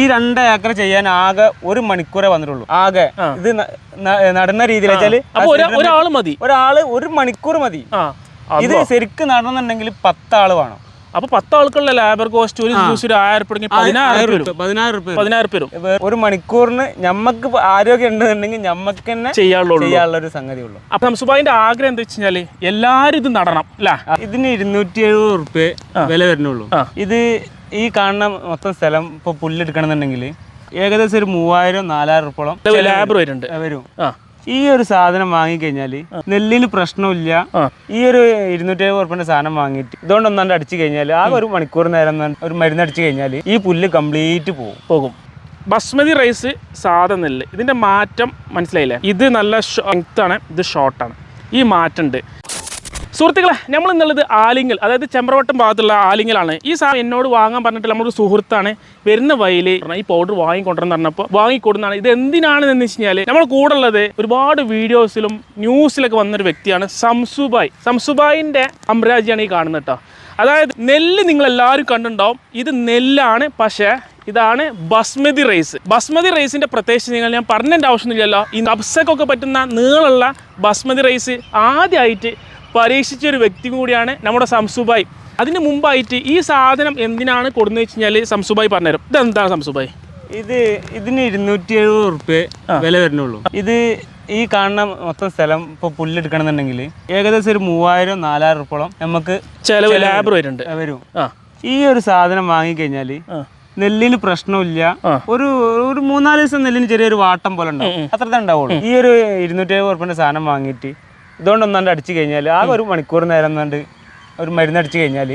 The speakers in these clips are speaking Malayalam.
ഈ രണ്ട് ഏക്കർ ചെയ്യാൻ ആകെ ഒരു മണിക്കൂറേ വന്നിട്ടുള്ളൂ. ആകെ ഇത് നടുന്ന രീതിയിൽ വെച്ചാൽ ഒരാൾ മതി. ഒരാൾ ഒരു മണിക്കൂർ മതി. ഇത് ശരിക്കും നടന്നുണ്ടെങ്കിൽ പത്താൾ വേണം. അപ്പൊ പത്ത് ആൾക്കുള്ള ലേബർ കോസ്റ്റ് ഒരു ദിവസം ഒരു ആയിരം ഉറുപ്പിക പതിനായിരം പതിനായിരം ഒരു മണിക്കൂറിന് ഞമ്മക്ക് ആരോഗ്യം ഉണ്ടെന്നുണ്ടെങ്കിൽ ഞമ്മക്ക് തന്നെ ചെയ്യാനുള്ളൂ. ഒരു സംഗതി ഉള്ളൂ. അപ്പൊ സംസുബായിന്റെ ആഗ്രഹം എന്താ വെച്ചാൽ എല്ലാരും ഇത് നടണം അല്ല? ഇതിന് ഇരുന്നൂറ്റി എഴുപത് റുപ്യ വില വരുന്നുള്ളൂ. ഇത് ഈ കാണുന്ന മൊത്തം സ്ഥലം ഇപ്പൊ പുല്ലെടുക്കണമെന്നുണ്ടെങ്കിൽ ഏകദേശം ഒരു മൂവായിരം നാലായിരം റുപ്പോളം ലാബർ വരുന്നുണ്ട്. വരും. ഈ ഒരു സാധനം വാങ്ങിക്കഴിഞ്ഞാൽ നെല്ലിന് പ്രശ്നമില്ല. ഈ ഒരു ഇരുന്നൂറ്റി എഴുപത് ഉറുപ്പിന്റെ സാധനം വാങ്ങിയിട്ട് ഇതുകൊണ്ട് ഒന്നാണ്ട് അടിച്ചു കഴിഞ്ഞാൽ ആ ഒരു മണിക്കൂർ നേരം ഒരു മരുന്ന് അടിച്ചു കഴിഞ്ഞാൽ ഈ പുല്ല് കംപ്ലീറ്റ് പോകും. പോകും. ബസ്മതി റൈസ് സാധനം നെല്ല്. ഇതിന്റെ മാറ്റം മനസ്സിലായില്ലേ? ഇത് നല്ല ആണ് ഇത് ഷോർട്ടാണ് ഈ മാറ്റമുണ്ട് സുഹൃത്തുക്കളെ നമ്മൾ എന്നുള്ളത് ആലിങ്ങൽ അതായത് ചെമ്പ്രവട്ടം ഭാഗത്തുള്ള ആലിങ്ങലാണ് ഈ സാധനം എന്നോട് വാങ്ങാൻ പറഞ്ഞിട്ട് നമ്മളൊരു സുഹൃത്താണ് വരുന്ന വയൽ ഈ പൗഡർ വാങ്ങിക്കൊണ്ടെന്ന് പറഞ്ഞപ്പോൾ വാങ്ങിക്കൊടുന്നതാണ്. ഇത് എന്തിനാണെന്ന് വെച്ച് കഴിഞ്ഞാൽ നമ്മൾ കൂടെ ഉള്ളത് ഒരുപാട് വീഡിയോസിലും ന്യൂസിലൊക്കെ വന്നൊരു വ്യക്തിയാണ് സംസുബായ്. സംസുബായിന്റെ സാമ്രാജ്യമാണ് ഈ കാണുന്നത് കേട്ടോ. അതായത് നെല്ല് നിങ്ങൾ എല്ലാവരും കണ്ടിട്ടുണ്ടാവും. ഇത് നെല്ലാണ് പക്ഷേ ഇതാണ് ബസ്മതി റൈസ് ബസ്മതി റൈസിന്റെ പ്രത്യേകിച്ച് നിങ്ങൾ ഞാൻ പറഞ്ഞതിന്റെ ആവശ്യമൊന്നുമില്ലല്ലോ. ഈ നബ്സക്കൊക്കെ പറ്റുന്ന നീളമുള്ള ബസ്മതി റൈസ് ആദ്യമായിട്ട് പരീക്ഷിച്ച ഒരു വ്യക്തി കൂടിയാണ് നമ്മുടെ സംസുബായി. അതിന് മുമ്പായിട്ട് ഈ സാധനം എന്തിനാണ് കൊടുന്നു വെച്ച് കഴിഞ്ഞാൽ സംസുബായി പറഞ്ഞുതരും. ഇതെന്താണ് സംസുബായി? ഇത് ഇതിന് ഇരുന്നൂറ്റി എഴുപത് റുപ്യ വില വരുന്നുള്ളൂ. ഇത് ഈ കാണുന്ന മൊത്തം സ്ഥലം ഇപ്പൊ പുല്ലെടുക്കണമെന്നുണ്ടെങ്കിൽ ഏകദേശം ഒരു മൂവായിരം നാലായിരം ഉറുപ്പോളം നമുക്ക് ചിലവ് ലാബ് വരുന്നുണ്ട്. വരും. ഈ ഒരു സാധനം വാങ്ങിക്കഴിഞ്ഞാൽ. നെല്ലിന് പ്രശ്നമില്ല. ഒരു ഒരു മൂന്നാൽ ദിവസം നെല്ലിന് ചെറിയൊരു വാട്ടം പോലെ ഉണ്ടാവും. അത്ര തന്നെ ഉണ്ടാവുള്ളൂ. ഈ ഒരു ഇരുന്നൂറ്റി എഴുപത് ഉറുപ്പിന്റെ സാധനം വാങ്ങിയിട്ട് ഇതുകൊണ്ട് ഒന്നാണ്ട് അടിച്ചു കഴിഞ്ഞാൽ ആ ഒരു മണിക്കൂർ നേരം എന്നാണ്ട് ഒരു മരുന്ന് അടിച്ചു കഴിഞ്ഞാൽ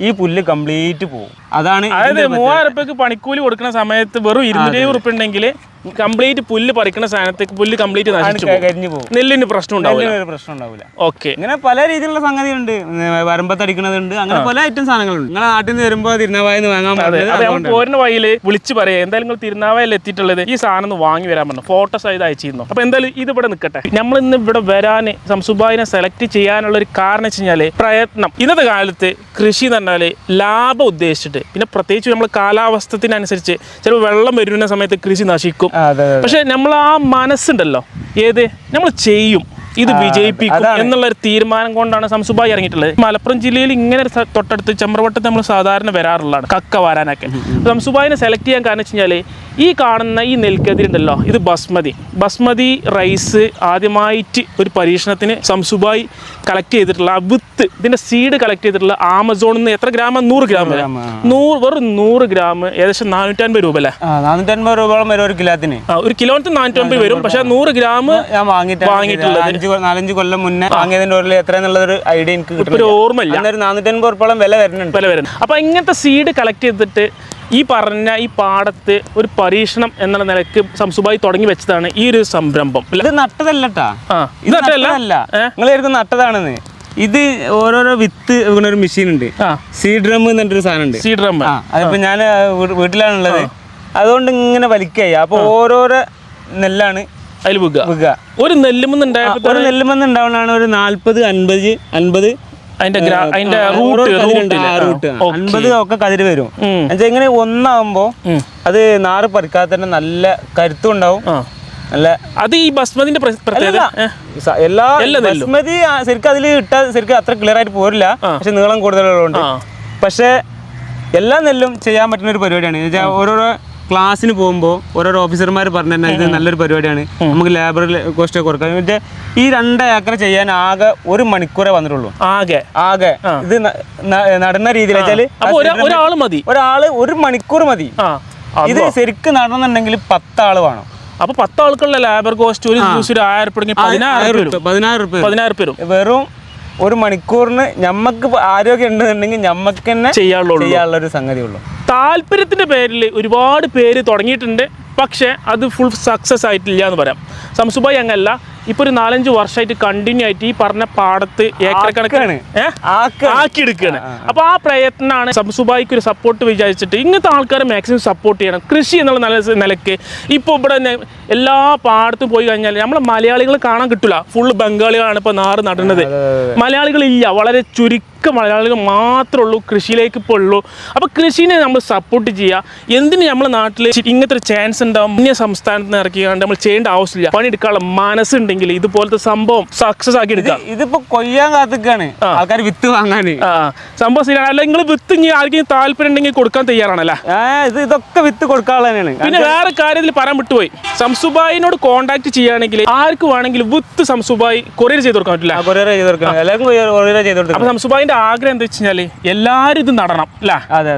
ഈ പുല്ല് കംപ്ലീറ്റ് പോകും. അതാണ് അതായത് മൂവായിരം റുപ്യക്ക് പണിക്കൂലി കൊടുക്കുന്ന സമയത്ത് വെറും ഇരുന്നൂറ്റി ഉറുപ്പ്യ ഉണ്ടെങ്കിൽ കംപ്ലീറ്റ് പുല്ല് പറിക്കുന്ന സാധനത്തേക്ക് പുല്ല് കംപ്ലീറ്റ് നശിച്ചു കരിഞ്ഞു പോകും. നെല്ലിന് പ്രശ്നം ഉണ്ടാവില്ല. പ്രശ്നം ഉണ്ടാവില്ല. ഓക്കെ. ഇങ്ങനെ പല രീതിയിലുള്ള സംഗതിയുണ്ട് വരമ്പത്തടിക്കണതുണ്ട് അങ്ങനെ പല ഐറ്റം സാധനങ്ങളുണ്ട്. നിങ്ങളെ നാട്ടിൽ നിന്ന് വരുമ്പോൾ തിരുനാവായിന്ന് വാങ്ങാൻ പോരുന്ന വഴിയിൽ വിളിച്ച് പറയാം. എന്തായാലും നിങ്ങൾ തിരുനാവായിൽ എത്തിയിട്ടുള്ളത് ഈ സാധനം ഒന്ന് വാങ്ങി വരാൻ പറഞ്ഞു. ഫോട്ടോ സഹിതം അയച്ചിരുന്നു. അപ്പൊ എന്തായാലും ഇത് ഇവിടെ നിൽക്കട്ടെ. നമ്മൾ ഇന്ന് ഇവിടെ വരാൻ സംസുബായിനെ സെലക്ട് ചെയ്യാനുള്ള ഒരു കാരണം വെച്ച് കഴിഞ്ഞാൽ പ്രയത്നം. ഇന്നത്തെ കാലത്ത് കൃഷി എന്ന് പറഞ്ഞാൽ ലാഭം ഉദ്ദേശിച്ചിട്ട്. പിന്നെ പ്രത്യേകിച്ച് നമ്മൾ കാലാവസ്ഥത്തിനനുസരിച്ച് ചിലപ്പോൾ വെള്ളം വരുന്ന സമയത്ത് കൃഷി നശിക്കും. പക്ഷെ നമ്മൾ ആ മനസ്സുണ്ടല്ലോ. ഏത്? നമ്മൾ ചെയ്യും. ഇത് വിജയിപ്പിക്കും എന്നുള്ള ഒരു തീരുമാനം കൊണ്ടാണ് സംസുബായി ഇറങ്ങിയിട്ടുള്ളത്. മലപ്പുറം ജില്ലയിൽ ഇങ്ങനെ ഒരു തൊട്ടടുത്ത് ചെമ്പ്രവട്ടത്ത് നമ്മൾ സാധാരണ വരാറുള്ളതാണ് കക്ക വരാനൊക്കെ. സംസുബായിനെ സെലക്ട് ചെയ്യാൻ കാരണം വെച്ച് കഴിഞ്ഞാൽ ഈ കാണുന്ന ഈ നെൽക്കതിരുണ്ടല്ലോ ഇത് ബസ്മതി. ബസ്മതി റൈസ് ആദ്യമായിട്ട് ഒരു പരീക്ഷണത്തിന് സംസുബായി കളക്ട് ചെയ്തിട്ടുള്ള ആ വിത്ത് ഇതിന്റെ സീഡ് കളക്ട് ചെയ്തിട്ടുള്ള ആമസോണിൽ നിന്ന് എത്ര ഗ്രാം? നൂറ് ഗ്രാം. നൂറ് വെറും നൂറ് ഗ്രാം ഏകദേശം നാനൂറ്റൻപത് രൂപ അല്ലേ? നാനൂറ്റൻപത് രൂപയോളം വരും ഒരു കിലോത്തിന്. ഒരു കിലോത്തിന് നാനൂറ്റമ്പത് വരും പക്ഷെ നൂറ് ഗ്രാം വാങ്ങിയിട്ടുള്ളത്. നാലഞ്ച് കൊല്ലം മുന്നേ വാങ്ങിയതിന്റെ ഒരു എത്ര ഒരു ഐഡിയ എനിക്ക് കിട്ടുന്നില്ല ഓർമ്മയില്ല. അന്നൊരു നാനൂറ്റൻപത് ഉറപ്പോളം വില വരുന്നുണ്ട്. വില വരുന്നത് അപ്പൊ ഇങ്ങനത്തെ സീഡ് കളക്ട് ചെയ്തിട്ട് ഈ പറഞ്ഞ ഈ പാടത്ത് ഒരു പരീക്ഷണം എന്നുള്ള നിലയ്ക്ക് സംസുബായി തുടങ്ങി വെച്ചതാണ് ഈ ഒരു സംരംഭം. ഇത് നട്ടതല്ലട്ടാ. ഇത് നട്ടതല്ല? നിങ്ങൾ ശരിക്കും നട്ടതാണെന്ന്. ഇത് ഓരോരോ വിത്ത് വീണ ഒരു മെഷീൻ ഉണ്ട്. സീഡ്രം സീഡ് ഡ്രം എന്നിട്ടൊരു സാധനം ഉണ്ട്. സീഡ് ഡ്രം അതിപ്പോ ഞാൻ വീട്ടിലാണുള്ളത്. അതുകൊണ്ട് ഇങ്ങനെ വലിക്കായി. അപ്പൊ ഓരോരോ നെല്ലാണ് അതിൽ വിൽക്കുക ഒരു നെല്ലുമെന്നുണ്ടായപ്പോ ഒരു നെല്ലുമെന്ന് ഉണ്ടാവുന്നതാണ് ഒരു നാല്പത് അൻപത് അൻപത് അതിന്റെ അതിന്റെ റൂട്ട് റൂട്ട് അൻപത് ഒക്കെ കതിര് വരും. എന്നുവെച്ചാൽ ഇങ്ങനെ ഒന്നാവുമ്പോ അത് നാറ് പറിക്കാതെ തന്നെ നല്ല കരുത്തും ഉണ്ടാവും. അല്ല നല്ല അത് ഈ ബസ്മതിന്റെ പ്രത്യേകത? എല്ലാ ബസ്മതി ശരിക്കും അതിൽ ഇട്ടാൽ ശരിക്കും അത്ര ക്ലിയർ ആയിട്ട് പോരില്ല. പക്ഷെ നീളം കൂടുതലുള്ളതുകൊണ്ട്. പക്ഷെ എല്ലാ നെല്ലും ചെയ്യാൻ പറ്റുന്ന ഒരു പരിപാടിയാണ്. ഓരോരോ ക്ലാസ്സിന് പോകുമ്പോൾ ഓരോരോ ഓഫീസർമാർ പറഞ്ഞു തന്നെ ഇത് നല്ലൊരു പരിപാടിയാണ്. നമുക്ക് ലേബർ കോസ്റ്റ് കുറക്കാം. എന്ന് വെച്ചാൽ ഈ രണ്ട് ഏക്കർ ചെയ്യാൻ ആകെ ഒരു മണിക്കൂറേ വന്നിട്ടുള്ളൂ. ആകെ. ആകെ. ഇത് നടന്ന രീതിയിൽ വെച്ചാൽ ഒരാൾ മതി. ഒരാൾ ഒരു മണിക്കൂർ മതി. ഇത് ശരിക്കും നടന്നുണ്ടെങ്കിൽ പത്താൾ വേണം. അപ്പൊ പത്ത് ആൾക്കുള്ള ലേബർ കോസ്റ്റ് ഒരു ദിവസം ഒരു ആയിരം ഉറുപ്പിക പതിനായിരം രൂപ പതിനായിരം പതിനായിരം വരും. വെറും ഒരു മണിക്കൂറിന് ഞമ്മക്ക് ആരോഗ്യം ഉണ്ടെന്നുണ്ടെങ്കിൽ ഞമ്മക്ക് തന്നെ ചെയ്യാനുള്ള. ഒരു സംഗതി ഉള്ളൂ. താല്പര്യത്തിന്റെ പേരിൽ ഒരുപാട് പേര് തുടങ്ങിയിട്ടുണ്ട്. പക്ഷേ അത് ഫുൾ സക്സസ് ആയിട്ടില്ല എന്ന് പറയാം. സംസുബായി അങ്ങല്ല ഇപ്പൊ ഒരു നാലഞ്ച് വർഷമായിട്ട് കണ്ടിന്യൂ ആയിട്ട് ഈ പറഞ്ഞ പാടത്ത് ഏക്കറക്കണക്കാണ് കണക്കാണ് ആക്ക ആക്കിയെടുക്കുകയാണ് അപ്പൊ ആ പ്രയത്നമാണ് സംസുബായിക്ക് ഒരു സപ്പോർട്ട് വിചാരിച്ചിട്ട് ഇങ്ങനത്തെ ആൾക്കാരെ മാക്സിമം സപ്പോർട്ട് ചെയ്യണം. കൃഷി എന്നുള്ള നല്ല നിലയ്ക്ക്. ഇപ്പൊ ഇവിടെ തന്നെ എല്ലാ പാടത്തും പോയി കഴിഞ്ഞാൽ നമ്മളെ മലയാളികൾ കാണാൻ കിട്ടില്ല ഫുള്ള് ബംഗാളികളാണ് ഇപ്പൊ നാറ് നടുന്നത്. മലയാളികളില്ല. വളരെ ചുരുക്കം ചുരുക്കം മലയാളികൾ മാത്രമേ ഉള്ളൂ കൃഷിയിലേക്ക് ഇപ്പോൾ ഉള്ളൂ. അപ്പോൾ കൃഷിനെ നമ്മൾ സപ്പോർട്ട് ചെയ്യുക എന്തിന് നമ്മുടെ നാട്ടിൽ ഇങ്ങനത്തെ ഒരു ചാൻസ് ഉണ്ടാവും? അന്യ സംസ്ഥാനത്ത് നിന്ന് ഇറക്കിയാണ്ട് നമ്മൾ ചെയ്യേണ്ട ആവശ്യമില്ല. പണിയെടുക്കാനുള്ള മനസ്സുണ്ടെങ്കിൽ ഇതുപോലത്തെ സംഭവം സക്സസ് ആക്കി എടുക്കാം. ഇതിപ്പോ കൊയ്യാൻ കാത്തിക്കാണ്. ആൾക്കാർ വിത്ത് വാങ്ങാൻ ആ. സംഭവം ശരിയാണ്. അല്ല നിങ്ങൾ വിത്ത് ഇനി ആർക്കും താല്പര്യം ഉണ്ടെങ്കിൽ കൊടുക്കാൻ തയ്യാറാണല്ലേ? ഇത് ഇതൊക്കെ വിത്ത് കൊടുക്കാനുള്ള തന്നെയാണ് പിന്നെ വേറെ കാര്യത്തിൽ പറയാൻ വിട്ടുപോയി. സംസുബായിനോട് കോൺടാക്ട് ചെയ്യുകയാണെങ്കിൽ ആർക്ക് വേണമെങ്കിലും വിത്ത് സംസുബായി കൊറിയർ ചെയ്ത് കൊടുക്കാൻ പറ്റില്ല. കൊറിയർ ചെയ്ത് കൊടുക്കാം എല്ലാവർക്കും കൊറിയർ ചെയ്ത് കൊടുക്കണം. അപ്പൊ സംസുബായിന്റെ ആഗ്രഹം എന്താ വെച്ച് കഴിഞ്ഞാൽ എല്ലാരും ഇത് നടണം അല്ല.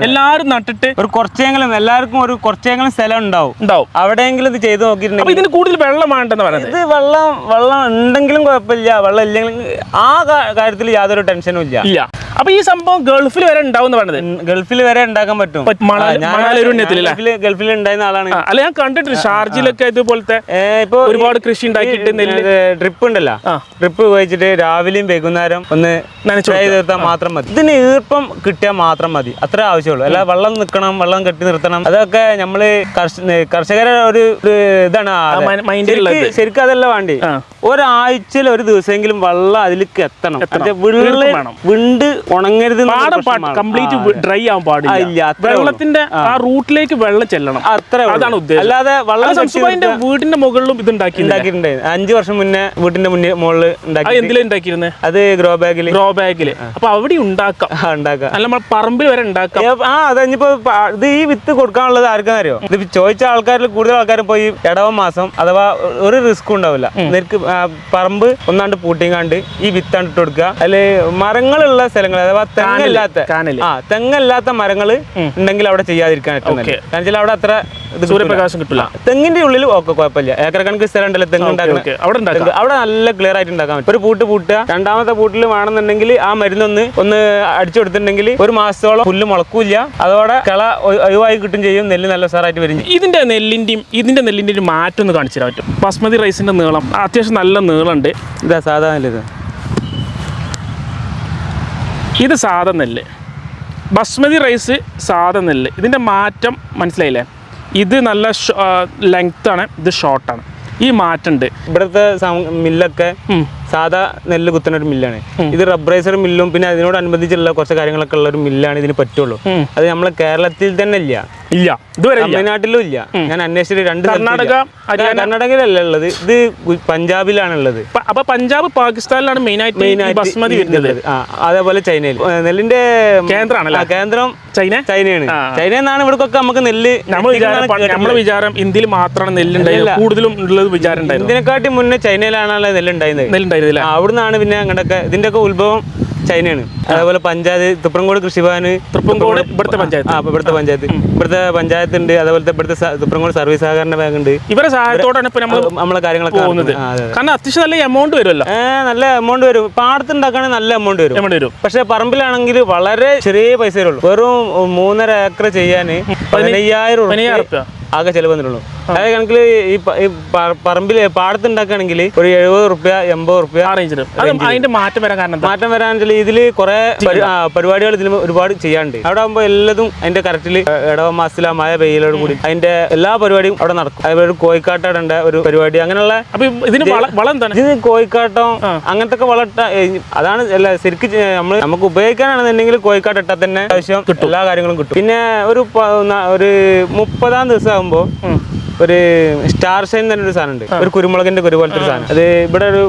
എല്ലാരും നട്ടിട്ട് ഒരു കുറച്ചെങ്കിലും എല്ലാവർക്കും ഒരു കുറച്ചെങ്കിലും സ്ഥലം ഉണ്ടാവും. ഉണ്ടാവും. അവിടെയെങ്കിലും ഇത് ചെയ്ത് നോക്കിയിട്ടുണ്ടെങ്കിൽ ഇതിന് കൂടുതൽ വെള്ളം വേണ്ടെന്ന് പറയുന്നത്? ഇത് വെള്ളം വെള്ളം ഉണ്ടെങ്കിലും കുഴപ്പമില്ല. വെള്ളം ഇല്ലെങ്കിലും ആ കാര്യത്തിൽ യാതൊരു ടെൻഷനും ഇല്ല. ഇല്ല. അപ്പൊ ഈ സംഭവം ഗൾഫിൽ വരെ ഉണ്ടാവും എന്ന് പറയുന്നത്? ഗൾഫിൽ വരെ ഉണ്ടാക്കാൻ പറ്റും. ഗൾഫിൽ ഉണ്ടായിരുന്ന ആളാണ്. അല്ല ഞാൻ കണ്ടിട്ടുണ്ട് ഷാർജിലൊക്കെ ഇതുപോലത്തെ ഇപ്പൊ ഒരുപാട് കൃഷി ഉണ്ടാക്കിയിട്ട് ഡ്രിപ്പ് ഉണ്ടല്ലോ. ഡ്രിപ്പ് ഉപയോഗിച്ചിട്ട് രാവിലെയും വൈകുന്നേരം ഒന്ന് നനച്ചു മാത്രം മതി. ഇതിന് ഈർപ്പം കിട്ടിയാൽ മാത്രം മതി. അത്ര ആവശ്യമുള്ളൂ. അല്ല വെള്ളം നിൽക്കണം വെള്ളം കെട്ടി നിർത്തണം. അതൊക്കെ നമ്മൾ കർഷകരെ ഒരു ഇതാണ്. ശരിക്ക് അതല്ല വേണ്ടി. ഒരാഴ്ചയിൽ ഒരു ദിവസമെങ്കിലും വെള്ളം അതിലേക്ക് എത്തണം. വിണ്ട് ഉണങ്ങരുത്. കംപ്ലീറ്റ് ഡ്രൈ ആവാൻ പാടില്ല. വെള്ളത്തിന്റെ ആ. റൂട്ടിലേക്ക് വെള്ളം ചെല്ലണം. അത്ര അതാണ് ഉദ്ദേശം. അല്ലാതെ വെള്ളം വീടിന്റെ മുകളിലും ഇത് ഉണ്ടാക്കി ഉണ്ടാക്കിയിട്ടുണ്ട്. അഞ്ചു വർഷം മുന്നേ വീട്ടിന്റെ മുന്നിൽ മുകളിൽ ഉണ്ടാക്കി എന്തിലും ഉണ്ടാക്കിയിരുന്നത് അത് ഗ്രോ ബാഗിൽ ഗ്രോ ബാഗിൽ അപ്പൊ അവിടെ ഉണ്ടാക്കാം. ഉണ്ടാക്കാം. അല്ല നമ്മൾ പറമ്പിൽ വരെ ഉണ്ടാക്കാം. ആ അത് ഇനിയിപ്പോ ഇത് ഈ വിത്ത് കൊടുക്കാനുള്ളത് ആർക്കാന്ന് അറിയോ? ഇത് ചോദിച്ച ആൾക്കാരിൽ കൂടുതൽ ആൾക്കാരും പോയി ഇടവ മാസം അഥവാ ഒരു റിസ്ക് ഉണ്ടാവില്ല. നിനക്ക് പറമ്പ് ഒന്നാണ്ട് പൂട്ടിങ്ങാണ്ട് ഈ വിത്ത് ഇട്ട് കൊടുക്കുക. അതിൽ മരങ്ങളുള്ള സ്ഥലങ്ങൾ അഥവാ തെങ്ങല്ലാത്ത ആ തെങ്ങല്ലാത്ത മരങ്ങൾ ഉണ്ടെങ്കിൽ അവിടെ ചെയ്യാതിരിക്കാൻ പറ്റുന്നില്ല. കാരണം അവിടെ അത്ര. സൂര്യപ്രകാശം കിട്ടില്ല തെങ്ങിന്റെ ഉള്ളിൽ ഒക്കെ കുഴപ്പമില്ല. ഏക്കർ കണക്ക് സ്ഥലം ഉണ്ടല്ലോ തെങ്ങ് അവിടെ അവിടെ നല്ല ക്ലിയർ ആയിട്ട് ഉണ്ടാക്കാൻ പറ്റും. ഒരു പൂട്ട് പൂട്ടുക. രണ്ടാമത്തെ പൂട്ടിൽ വേണമെന്നുണ്ടെങ്കിൽ ആ മരുന്നൊന്ന് ഒന്ന് അടിച്ചു കൊടുത്തിട്ടുണ്ടെങ്കിൽ ഒരു മാസത്തോളം പുല്ല് മുളക്കൂല്ല. അതോടെ കള ഒഴിവായി കിട്ടും ചെയ്യും. നെല്ല് നല്ല സാറായിട്ട് വരും ഇതിന്റെ നെല്ലിന്റെയും ഇതിന്റെ നെല്ലിന്റെ ഒരു മാറ്റം ഒന്ന് കാണിച്ചു തരാൻ പറ്റും. ബസ്മതി റൈസിന്റെ നീളം അത്യാവശ്യം നല്ല നീളമുണ്ട്. ഇതാ സാധാ നെല്ല് ഇത്. ഇത് സാധാ നെല്ല്. ബസ്മതി റൈസ് സാധാ നെല്ല്. ഇതിന്റെ മാറ്റം മനസ്സിലായില്ലേ? ഇത് നല്ല ലെങ്ത് ആണ്. ഇത് ഷോർട്ടാണ് ഈ മാറ്റുണ്ട്. ഇവിടുത്തെ മില്ലൊക്കെ. സാധാ നെല്ല് കുത്തുന്ന ഒരു മില്ലാണ്. ഇത് റബ്ബറൈസർ മില്ലും പിന്നെ അതിനോടനുബന്ധിച്ചുള്ള കുറച്ച് കാര്യങ്ങളൊക്കെ ഉള്ള ഒരു മില്ലാണ് ഇതിന് പറ്റുള്ളൂ. അത് നമ്മളെ കേരളത്തിൽ തന്നെ ഇല്ല. ഇല്ല. ഇതുവരെ തമിഴ്നാട്ടിലും ഇല്ല. ഞാൻ അന്വേഷിച്ചിട്ട് രണ്ട്. കർണാടക. കർണാടകയിലല്ല ഉള്ളത്. ഇത് പഞ്ചാബിലാണ് ഉള്ളത് അപ്പൊ പഞ്ചാബ് പാകിസ്ഥാനിലാണ് മെയിൻ ആയിട്ട് മെയിൻ ആയിട്ട് ബസ്മതി വരുന്നത്. അതേപോലെ ചൈനയിൽ. നെല്ലിന്റെ കേന്ദ്രമാണ് കേന്ദ്രം ചൈന? ചൈനയാണ്. ചൈന എന്നാണ് ഇവിടക്കൊക്കെ നമുക്ക് നെല്ല് നമ്മളെ വിചാരം ഇന്ത്യയിൽ മാത്രമാണ് നെല്ലുണ്ടായത് കൂടുതലും ഉള്ളത് വിചാരം ഇതിനെക്കാട്ടി മുന്നേ ചൈനയിലാണല്ലോ നെല്ല് ഉണ്ടായിരുന്നത് നെല്ലുണ്ടായിരുന്നില്ല അവിടുന്നാണ് പിന്നെ അങ്ങോട്ടൊക്കെ ഇതിന്റെ ഒക്കെ ഉത്ഭവം ചൈനയാണ്. അതേപോലെ പഞ്ചായത്ത് തുപ്രംകോട് കൃഷിഭവന് തൃപ്പങ്കോട് ഇവിടുത്തെ പഞ്ചായത്ത്. ആ ഇവിടുത്തെ പഞ്ചായത്ത്. ഇവിടുത്തെ പഞ്ചായത്ത് ഉണ്ട് അതേപോലത്തെ ഇവിടുത്തെ സ- തുപ്രംകോട് സർവീസ് സഹകരണ ബാങ്ക് ഉണ്ട് ഇവരെ സഹായത്തോടാണ് ഇപ്പൊ നമ്മൾ നമ്മളെ കാര്യങ്ങളൊക്കെ പോകുന്നത്. നടക്കുന്നത്. ആ, അതെ, അതെ. കാരണം അത്യാവശ്യം നല്ല എമൗണ്ട് വരുമല്ലോ. ഏ, നല്ല എമൗണ്ട് വരും. പാടത്ത് ഉണ്ടാക്കുകയാണെങ്കിൽ നല്ല എമൗണ്ട് വരും. എമൗണ്ട് വരും. പക്ഷെ പറമ്പിലാണെങ്കിൽ വളരെ ചെറിയ പൈസ വരുള്ളൂ വെറും മൂന്നര ഏക്കർ ചെയ്യാൻ പതിനയ്യായിരം. ആകെ ചെലവ് വന്നിട്ടുള്ളൂ അതേ കണക്കിൽ ഈ പറമ്പിൽ ഈ പറമ്പിൽ പാടത്ത് ഉണ്ടാക്കുകയാണെങ്കിൽ ഒരു എഴുപത് റുപ്യ എൺപത് റുപ്യ അതിന്റെ മാറ്റം വരാൻ കാരണം മാറ്റം വരാൻ ഇതിൽ കുറെ പരിപാടികൾ ഇതിൽ ഒരുപാട് ചെയ്യാനുണ്ട്. അവിടെ ആകുമ്പോൾ എല്ലാതും അതിന്റെ കറക്റ്റിൽ ഇടവ മാസത്തില മഴ പെയ്യലോട് കൂടി. അതിന്റെ എല്ലാ പരിപാടിയും അവിടെ നടക്കും. അതുപോലെ കോഴിക്കാട്ടടേണ്ട ഒരു പരിപാടി അങ്ങനെയുള്ള ഇതിന് വള- ഇത് കോഴിക്കാട്ടം അങ്ങനത്തെ ഒക്കെ വളട്ട അതാണ് അല്ല ശരിക്കും നമ്മൾ നമുക്ക് ഉപയോഗിക്കാനാണെന്നുണ്ടെങ്കിൽ കോഴിക്കാട്ട് ഇട്ടാൽ തന്നെ ആവശ്യം എല്ലാ കാര്യങ്ങളും കിട്ടും. പിന്നെ ഒരു ഒരു മുപ്പതാം ദിവസം ആകുമ്പോൾ ഒരു സ്റ്റാർ ഷൈൻ തന്നെ ഒരു സാധനം ഉണ്ട് ഒരു കുരുമുളകിന്റെ കുരു പോലത്തെ ഒരു സാധനം. അത് ഇവിടെ ഒരു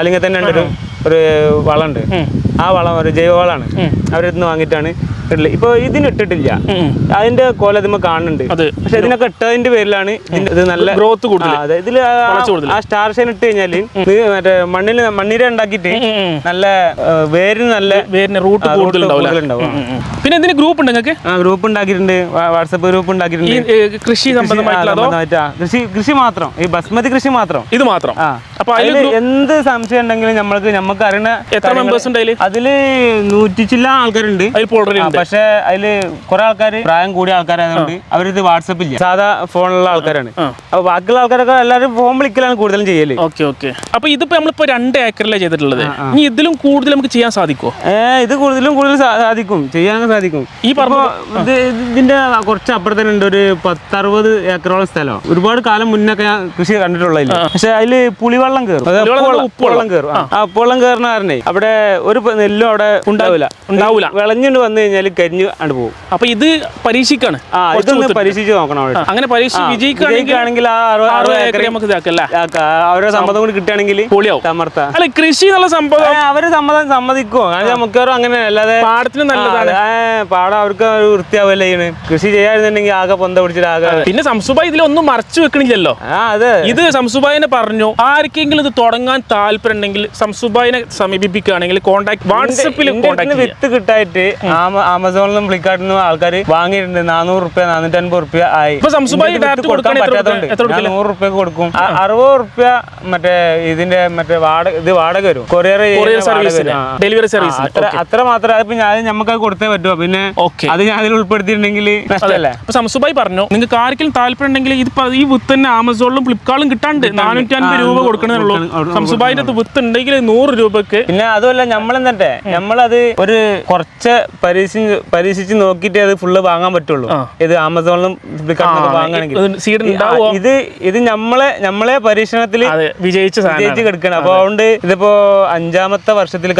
അലിംഗത്തന്നെ തന്നെ ഉണ്ട് ഒരു ഒരു വളമുണ്ട്. ആ വളം ഒരു ജൈവ വളമാണ് അവരിന്ന് വാങ്ങിയിട്ടാണ് ഇടൽ ഇപ്പൊ ഇതിന് ഇട്ടിട്ടില്ല. അതിന്റെ കോല ഇതിമ കാണുന്നുണ്ട് പക്ഷെ ഇതിനൊക്കെ ഇട്ടതിന്റെ പേരിലാണ് ഇത് നല്ല ഗ്രോത്ത് കൂടുതൽ ഇതിൽ ആ- സ്റ്റാർ ഷൈൻ ഇട്ട് കഴിഞ്ഞാൽ മറ്റേ മണ്ണിൽ മണ്ണിര ഉണ്ടാക്കിയിട്ട് ഉം, ഉം. നല്ല വേരിന് നല്ല വേരിന് റൂട്ട് കൂടുതൽ. പിന്നെ ഇതിന് ഗ്രൂപ്പ് ഉണ്ട് നിങ്ങൾക്ക്? ആ ഗ്രൂപ്പ് ഉണ്ടാക്കിയിട്ടുണ്ട്. വാട്സപ്പ് ഗ്രൂപ്പ് ഉണ്ടാക്കിയിട്ടുണ്ട്. കൃഷി കൃഷി സംബന്ധമായിട്ടുള്ള കൃഷി കൃഷി മാത്രം. ഈ ബസ്മതി കൃഷി മാത്രം. ഇത് മാത്രം? അപ്പൊ എന്ത് സംശയം ഉണ്ടെങ്കിലും നമ്മൾക്ക് നമുക്ക് അറിയണ എത്ര മെമ്പേഴ്സ് ഉണ്ട് അതിൽ? അതിൽ നൂറ്റി ചില്ല ആൾക്കാരുണ്ട് അതിൽ പക്ഷെ അതിൽ കുറെ ആൾക്കാർ പ്രായം കൂടിയ ആൾക്കാരായതുകൊണ്ട് അവരിത് വാട്സപ്പ് ഇല്ല. സാധാ ഫോണുള്ള ആൾക്കാരാണ്. അപ്പൊ ബാക്കിയുള്ള ആൾക്കാരൊക്കെ എല്ലാവരും ഫോൺ വിളിക്കലാണ് കൂടുതലും ചെയ്യൽ. Okay okay. അപ്പൊ ഇതിപ്പോ നമ്മളിപ്പോ രണ്ട് ഏക്കറിലെ ചെയ്തിട്ടുള്ളത്. ഇനി ഇതിലും കൂടുതൽ നമുക്ക് ചെയ്യാൻ സാധിക്കുമോ ഏഹ് ഇത് കൂടുതലും കൂടുതൽ സാധിക്കും. ചെയ്യാൻ സാധിക്കും. ഈ പറഞ്ഞ ഇത് ഇതിന്റെ കുറച്ച് അപ്പുറത്തന്നെ ഉണ്ട് ഒരു പത്തറുപത് ഏക്കറോളം സ്ഥലം. ഒരുപാട് കാലം മുന്നൊക്കെ ഞാൻ കൃഷി കണ്ടിട്ടുള്ളതില്ല പക്ഷെ അതിൽ പുളിവെള്ളം കയറും. ഉപ്പുവെള്ളം. കയറും ആ. ഉപ്പുവെള്ളം കയറുന്ന കാരണേ അവിടെ ഒരു നെല്ലും അവിടെ ഉണ്ടാവില്ല. ഉണ്ടാവില്ല. വിളഞ്ഞുകൊണ്ട് വന്നു കഴിഞ്ഞാൽ കരിഞ്ഞു അങ്ങോട്ട് പോകും. അപ്പൊ ഇത് പരീക്ഷിക്കാണ്. ആ ഇതൊന്ന് പരീക്ഷിച്ച് നോക്കണം അവിടെ. അങ്ങനെ വിജയിക്കുകയാണെങ്കിൽ വിജയിക്കുകയാണെങ്കിൽ ആ അറുപത് അറുപത് അറുപത് ഏക്കർ ഏക്കർ നമുക്ക് ഇതാക്കല്ലേ അവരുടെ സമ്മതം കൂടി കിട്ടുകയാണെങ്കിൽ പൊളിയാവും. സമർത്ഥ അല്ല കൃഷി എന്നുള്ള സംഭവം അവർ സമ്മതം സമ്മതിക്കുമോ കാരണം നമുക്കാരും അങ്ങനെ അല്ലാതെ പാടത്തിന് നല്ലതാണ്. ആ, പാടം അവർക്ക് ഒരു വൃത്തിയാവല്ലേ ചെയ്യണ്. കൃഷി ചെയ്യാതിരുന്നുണ്ടെങ്കിൽ ആകെ പൊന്ത പിടിച്ചിട്ട് ആകെ പിന്നെ സംസുബായ് ഇതിലൊന്നും മറച്ചു വെക്കണില്ലല്ലോ. ആ അതെ. ഇത് സംസുബായിനെ പറഞ്ഞു ആർക്കെങ്കിലും ഇത് തുടങ്ങാൻ താല്പര്യം ഉണ്ടെങ്കിൽ സംസുബായിനെ സമീപിക്കുകയാണെങ്കിൽ കോൺടാക്ട് വാട്സപ്പിൽ കോണ്ടാക്ട് കോൺടാക്ട് വിത്ത് കിട്ടായിട്ട് ആമ- ആമസോണിലും ഫ്ലിപ്കാർട്ടിൽ നിന്നും ആൾക്കാർ വാങ്ങിയിട്ടുണ്ട്. നാനൂറ് റുപ്യ നാനൂറ്റി അൻപത് റുപ്യ ആയി കൊടുക്കാൻ പറ്റാത്തതുകൊണ്ട് ഞാൻ നൂറ് റുപ്യ കൊടുക്കും. അറുപത് റുപ്യ മറ്റേ ഇതിന്റെ മറ്റേ വാടക ഇത് വാടക വരും. കൊറിയർ ഡെലിവറി സർവീസ് അത്ര മാത്രം. അതിപ്പോ ഞാൻ നമുക്ക് കൊടുത്തേ പറ്റുമോ പിന്നെ അത് ഞാൻ അതിൽ ഉൾപ്പെടുത്തിയിട്ടുണ്ടെങ്കിൽ നഷ്ടമല്ലേ അപ്പൊ സംസുബായി പറഞ്ഞു. നിങ്ങൾക്ക് ആർക്കെങ്കിലും താല്പര്യം ഉണ്ടെങ്കിൽ ഇത് ഈ വിത്ത് തന്നെ ആമസോണിലും ഫ്ലിപ്കാർട്ടിലും കിട്ടാണ്ട് നാനൂറ്റി അൻപത് രൂപ കൊടുക്കണേയുള്ളൂ കൊടുക്കണം, സംസുബായിന്റെ വിത്ത് ഉണ്ടെങ്കിൽ നൂറ് രൂപക്ക് പിന്നെ അതുമല്ല നമ്മളെന്തട്ടെ നമ്മളത് ഒരു കുറച്ച് പരീക്ഷിച്ച് പരീക്ഷിച്ച് നോക്കിയിട്ട് അത് ഫുള്ള് വാങ്ങാൻ പറ്റുള്ളൂ. ഇത് ആമസോണിലും ഫ്ലിപ്കാർട്ടിലും വാങ്ങുകയാണെങ്കിൽ. ഇത് ഇത് നമ്മളെ നമ്മളെ പരീക്ഷണത്തിൽ വിജയിച്ച് വിജയിച്ച കിടക്കണം. അപ്പൊ അതുകൊണ്ട് ഇതിപ്പോ അഞ്ചാമത്തെ വർഷത്തിൽ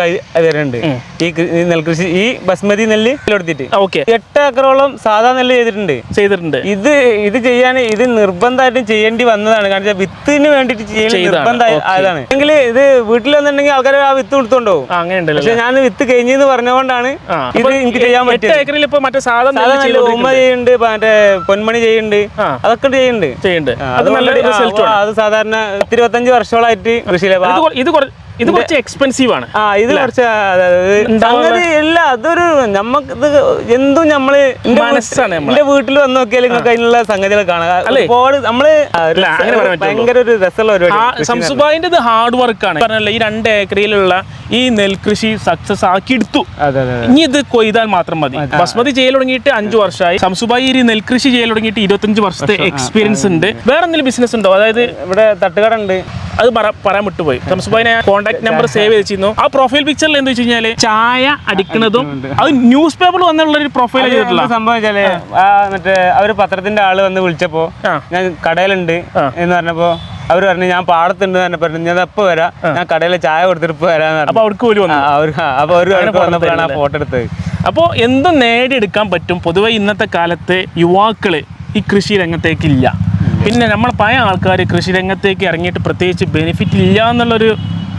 വരുന്നുണ്ട് ഈ നെൽകൃഷി ഈ ബസ്മതി നെല്ല് എടുത്തിട്ട് ഓക്കെ. എട്ട് ഏക്കറോളം സാധാ നെല്ല് ചെയ്തിട്ടുണ്ട്. ചെയ്തിട്ടുണ്ട്. ഇത് ഇത് ചെയ്യാൻ ഇത് നിർബന്ധമായിട്ടും ചെയ്യേണ്ടി വന്നതാണ്. കാരണം വിത്തിന് വേണ്ടിട്ട് ചെയ്യാൻ. നിർബന്ധമായി ആയതാണ്. എങ്കിൽ ഇത് വീട്ടിൽ വന്നിട്ടുണ്ടെങ്കിൽ ആൾക്കാർ ആ വിത്ത് കൊടുത്തോണ്ടോ പക്ഷെ ഞാൻ വിത്ത് കഴിഞ്ഞെന്ന് പറഞ്ഞുകൊണ്ടാണ് ഇത് എനിക്ക് ചെയ്യാൻ പറ്റും ഏക്കറിൽ ഇപ്പൊ മറ്റേ സാധനം സാധാ നെല്ല് ഉമ്മ ചെയ്യുന്നുണ്ട് മറ്റേ പൊന്മണി ചെയ്യുന്നുണ്ട്. അതൊക്കെ ചെയ്യുന്നുണ്ട്. ചെയ്യുന്നുണ്ട്. അത് അതുകൊണ്ട് റിസൾട്ട് ആണ്. അത് സാധാരണ ഇരുപത്തഞ്ച് വർഷങ്ങളായിട്ട് കൃഷിയിലെ ഇത് ഇത് കുറച്ച് എക്സ്പെൻസീവ് ആണ്. ആ ഇത് കുറച്ച് സംഗതി ഇല്ല അതൊരു നമുക്ക് ഇത് എന്തും നമ്മൾ മനസ്സാണ്. എന്റെ വീട്ടിൽ വന്ന് നോക്കിയാൽ നിങ്ങൾക്ക് അതിനുള്ള സംഗതികൾ കാണാം. ഒരുപാട് നമ്മൾ. ഭയങ്കര ഒരു രസമുള്ള പരിപാടി. സംസുബായിന്റെ ഇത് ഹാർഡ് വർക്ക് ആണ്. പറഞ്ഞല്ലോ ഈ രണ്ട് ഏക്കറിയിലുള്ള ഈ നെൽകൃഷി സക്സസ് ആക്കി എടുത്തു. ഇനി ഇത് കൊയ്താൽ മാത്രം മതി. ബസ്മതി ചെയ്യൽ തുടങ്ങിയിട്ട് അഞ്ചു വർഷമായി. സംസുബായി ഈ നെൽകൃഷി ചെയ്യൽ തുടങ്ങിയിട്ട് ഇരുപത്തഞ്ച് വർഷത്തെ എക്സ്പീരിയൻസ് ഉണ്ട്. വേറെ എന്തെങ്കിലും ബിസിനസ് ഉണ്ടോ? അതായത് ഇവിടെ തട്ടുകട ഉണ്ട്. അത് പറ- പറയാൻ വിട്ടുപോയി. സംസുബായി കോൺടാക്ട് നമ്പർ സേവ് ചെയ്തിരുന്നു. ആ പ്രൊഫൈൽ പിക്ചറിൽ എന്താ വെച്ച് കഴിഞ്ഞാൽ ചായ അടിക്കുന്നതും അത് ന്യൂസ് പേപ്പറിൽ വന്നുള്ള ഒരു പ്രൊഫൈൽ ചെയ്തിട്ടുള്ള സംഭവം വെച്ചാൽ മറ്റേ അവർ പത്രത്തിന്റെ ആൾ വന്ന് വിളിച്ചപ്പോ ഞാൻ കടയിലുണ്ട് എന്ന് പറഞ്ഞപ്പോ അവർ പറഞ്ഞു ഞാൻ പാടത്തുണ്ട് തന്നെ പറഞ്ഞു ഞാൻ എപ്പോ വരാം? ഞാൻ കടയിലെ ചായ കൊടുത്തിട്ട് ഇപ്പൊ വരാന്ന് പറഞ്ഞു. അപ്പൊ അവർക്ക് പോലും അപ്പൊ അവർക്ക് വന്നപ്പോഴാണ് ആ ഫോട്ടോ എടുത്തത്. അപ്പോൾ എന്തും നേടിയെടുക്കാൻ പറ്റും. പൊതുവെ ഇന്നത്തെ കാലത്ത് യുവാക്കൾ ഈ കൃഷി രംഗത്തേക്കില്ല. പിന്നെ നമ്മൾ പഴയ ആൾക്കാർ കൃഷിരംഗത്തേക്ക് ഇറങ്ങിയിട്ട് പ്രത്യേകിച്ച് ബെനിഫിറ്റ് ഇല്ല എന്നുള്ളൊരു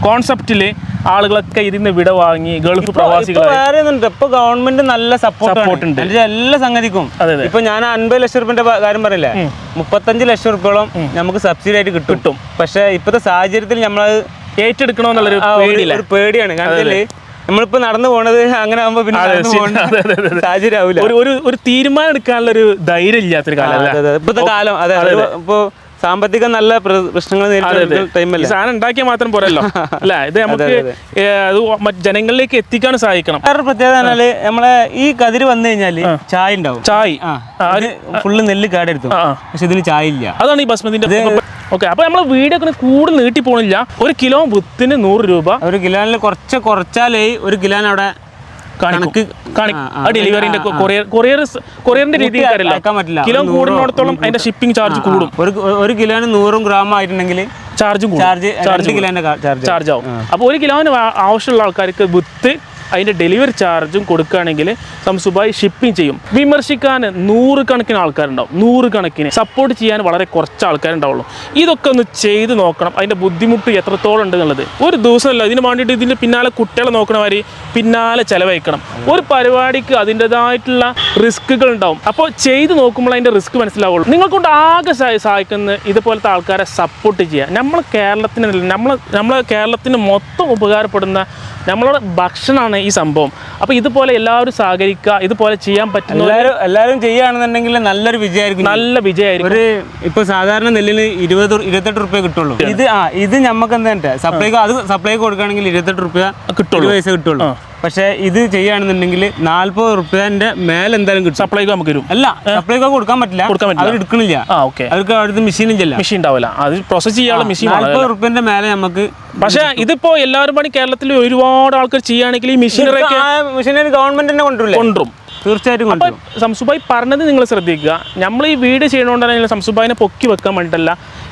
കോൺസെപ്റ്റിൽ ആളുകളൊക്കെ ഇതിന്ന് വിട വാങ്ങി ഗൾഫ് പ്രവാസികൾ വേറെ ഒന്നുണ്ട്. ഇപ്പൊ ഗവൺമെന്റ് നല്ല സപ്പോർട്ട് ഉണ്ട്. എല്ലാ സംഗതിക്കും. ഇപ്പൊ ഞാൻ അൻപത് ലക്ഷം റുപ്യന്റെ കാര്യം പറയില്ലേ മുപ്പത്തഞ്ച് ലക്ഷം രൂപയോളം നമുക്ക് സബ്സിഡി ആയിട്ട് കിട്ടും. കിട്ടും. പക്ഷെ ഇപ്പോഴത്തെ സാഹചര്യത്തിൽ നമ്മളത് ഏറ്റെടുക്കണമെന്നുള്ളൊരു ഒരു- പേടിയാണ്. കാരണം നമ്മളിപ്പോ നടന്നു പോണത് അങ്ങനെ ആകുമ്പോ പിന്നെ നടന്നു ശരി. പോകേണ്ട അതെ, അതെ, അതെ. സാഹചര്യം ആവില്ല ഒരു ഒരു ഒരു തീരുമാനം എടുക്കാനുള്ള ഒരു ധൈര്യം ഇല്ലാത്തൊരു കാലം അല്ലേ? ഇപ്പോഴത്തെ കാലം അതെ ഇപ്പോ സാമ്പത്തികം നല്ല പ്രശ്നങ്ങൾ. നേരിടുന്ന സാധനം ഉണ്ടാക്കിയാൽ മാത്രം പോരല്ലോ. അല്ല? ഇത് നമുക്ക് അത് ജനങ്ങളിലേക്ക് എത്തിക്കാൻ സഹായിക്കണം. വേറൊരു പ്രത്യേകത നമ്മളെ ഈ കതിര് വന്നു കഴിഞ്ഞാൽ ചായ ഉണ്ടാവും. ചായ. ഫുള്ള് നെല്ല് കാടെടുത്തു. പക്ഷെ ഇതിന് ചായ ഇല്ല. അതാണ് ഈ ബസ്മതിന്റെ ഓക്കെ അപ്പൊ നമ്മളെ വീഡിയോ ഒക്കെ കൂടുതൽ നീട്ടി പോണില്ല. ഒരു കിലോ വിത്തിന് നൂറ് രൂപ. ഒരു കിലോനിൽ കുറച്ച് കുറച്ചാലേ ഒരു കിലോന് അവിടെ കാണിക്കും. ഡെലിവറിന്റെ കൊറിയർ കൊറിയർ കൊറിയറിന്റെ രീതിയിൽ കിലോ കൂടുന്നിടത്തോളം അതിന്റെ ഷിപ്പിംഗ് ചാർജ് കൂടും. ഒരു ഒരു കിലോന് നൂറും ഗ്രാം ആയിട്ടുണ്ടെങ്കിൽ ചാർജും ചാർജ് രണ്ട് കിലോന്റെ ചാർജ് ചാർജ് ആവും. അപ്പോൾ ഒരു കിലോന് ആവശ്യമുള്ള ആൾക്കാർക്ക് വിത്ത് അതിന്റെ ഡെലിവറി ചാർജും കൊടുക്കുകയാണെങ്കിൽ സംസുബായി ഷിപ്പിംഗ് ചെയ്യും. വിമർശിക്കാൻ നൂറ് കണക്കിന് ആൾക്കാരുണ്ടാവും. നൂറ് കണക്കിന് സപ്പോർട്ട് ചെയ്യാൻ വളരെ കുറച്ച് ആൾക്കാരുണ്ടാവുള്ളൂ. ഇതൊക്കെ ഒന്ന് ചെയ്ത് നോക്കണം. അതിന്റെ ബുദ്ധിമുട്ട് എത്രത്തോളം ഉണ്ട് എന്നുള്ളത്. ഒരു ദിവസമല്ല ഇതിന് വേണ്ടിയിട്ട് ഇതിന്റെ പിന്നാലെ കുട്ടികളെ നോക്കണമാതിരി പിന്നാലെ ചിലവഴിക്കണം. ഒരു പരിപാടിക്ക് അതിന്റെതായിട്ടുള്ള റിസ്കുകൾ ഉണ്ടാവും. അപ്പോൾ ചെയ്ത് നോക്കുമ്പോൾ അതിന്റെ റിസ്ക് മനസ്സിലാവുള്ളൂ. നിങ്ങൾക്കൊണ്ട് ആകെ സഹായിക്കുന്നത് സഹായിക്കുന്ന ഇതുപോലത്തെ ആൾക്കാരെ സപ്പോർട്ട് ചെയ്യുക. നമ്മൾ കേരളത്തിന് നമ്മൾ നമ്മളെ കേരളത്തിന് മൊത്തം ഉപകാരപ്പെടുന്ന നമ്മളുടെ ഭക്ഷണമാണ് ഈ സംഭവം. അപ്പോൾ ഇതുപോലെ എല്ലാവരും സഹകരിക്കുക ഇതുപോലെ ചെയ്യാൻ പറ്റുന്ന എല്ലാവരും എല്ലാവരും ചെയ്യുകയാണെന്നുണ്ടെങ്കിൽ നല്ലൊരു വിജയമായിരിക്കും. നല്ല വിജയമായിരിക്കും. ഒരു ഇപ്പൊ സാധാരണ നെല്ലിന് ഇരുപത് ഇരുപത്തെട്ട് റുപ്യ കിട്ടുള്ളൂ. ഇത് ആ ഇത് നമുക്ക് എന്താ സപ്ലൈക്ക് അത് സപ്ലൈക്ക് കൊടുക്കുകയാണെങ്കിൽ ഇരുപത്തെട്ട് റുപ്യ കിട്ടുള്ളൂ. പൈസ കിട്ടുള്ളൂ. പക്ഷേ ഇത് ചെയ്യുകയാണെന്നുണ്ടെങ്കിൽ നാല്പത് റുപ്യന്റെ മേലെ എന്തായാലും കിട്ടും. സപ്ലൈക്ക് നമുക്ക് വരും അല്ല സപ്ലൈക്ക് കൊടുക്കാൻ പറ്റില്ല. കൊടുക്കാൻ പറ്റില്ല. അവർ എടുക്കണില്ല. ആ ഓക്കെ. അവർക്ക് അവിടുത്തെ മെഷീനും ഇല്ല മെഷീൻ ഉണ്ടാവില്ല. അത് പ്രോസസ് ചെയ്യാനുള്ള മെഷീൻ നാല്പത് റുപ്യന്റെ മേലെ നമുക്ക് പക്ഷേ ഇതിപ്പോ എല്ലാവരും പണി കേരളത്തിൽ ഒരുപാട് ആൾക്കാർ ചെയ്യുകയാണെങ്കിൽ ഈ മെഷീനറി മെഷീനറി ഗവൺമെന്റ് തന്നെ കൊണ്ടുവരും. കൊണ്ടും തീർച്ചയായിട്ടും അപ്പം സംസുബായി പറഞ്ഞത് നിങ്ങൾ ശ്രദ്ധിക്കുക. നമ്മൾ ഈ വീട് ചെയ്യണോണ്ടാണെങ്കിൽ സംസുബായിനെ പൊക്കി വെക്കാൻ വേണ്ടിയിട്ടല്ല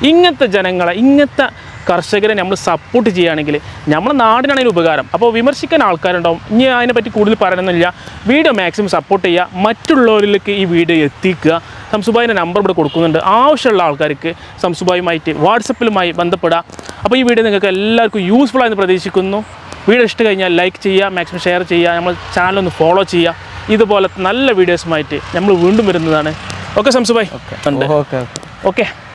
ഇങ്ങനത്തെ ജനങ്ങളെ ഇങ്ങനത്തെ കർഷകരെ നമ്മൾ സപ്പോർട്ട് ചെയ്യുകയാണെങ്കിൽ നമ്മുടെ നാടിനാണെങ്കിൽ ഉപകാരം. അപ്പോൾ വിമർശിക്കാൻ ആൾക്കാരുണ്ടാവും. ഇനി അതിനെപ്പറ്റി കൂടുതൽ പറയണമെന്നില്ല വീഡിയോ മാക്സിമം സപ്പോർട്ട് ചെയ്യുക. മറ്റുള്ളവരിലേക്ക് ഈ വീഡിയോ എത്തിക്കുക. സംസുബായിന്റെ നമ്പർ ഇവിടെ കൊടുക്കുന്നുണ്ട്. ആവശ്യമുള്ള ആൾക്കാർക്ക് സംസുബായുമായിട്ട് വാട്സപ്പിലുമായി ബന്ധപ്പെടുക. അപ്പോൾ ഈ വീഡിയോ നിങ്ങൾക്ക് എല്ലാവർക്കും യൂസ്ഫുൾ ആയെന്ന് പ്രതീക്ഷിക്കുന്നു. വീഡിയോ ഇഷ്ടം കഴിഞ്ഞാൽ ലൈക്ക് ചെയ്യുക മാക്സിമം ഷെയർ ചെയ്യുക. നമ്മൾ ചാനൽ ഒന്ന് ഫോളോ ചെയ്യുക. ഇതുപോലത്തെ നല്ല വീഡിയോസുമായിട്ട് നമ്മൾ വീണ്ടും വരുന്നതാണ്. Okay Samsu bye okay okay okay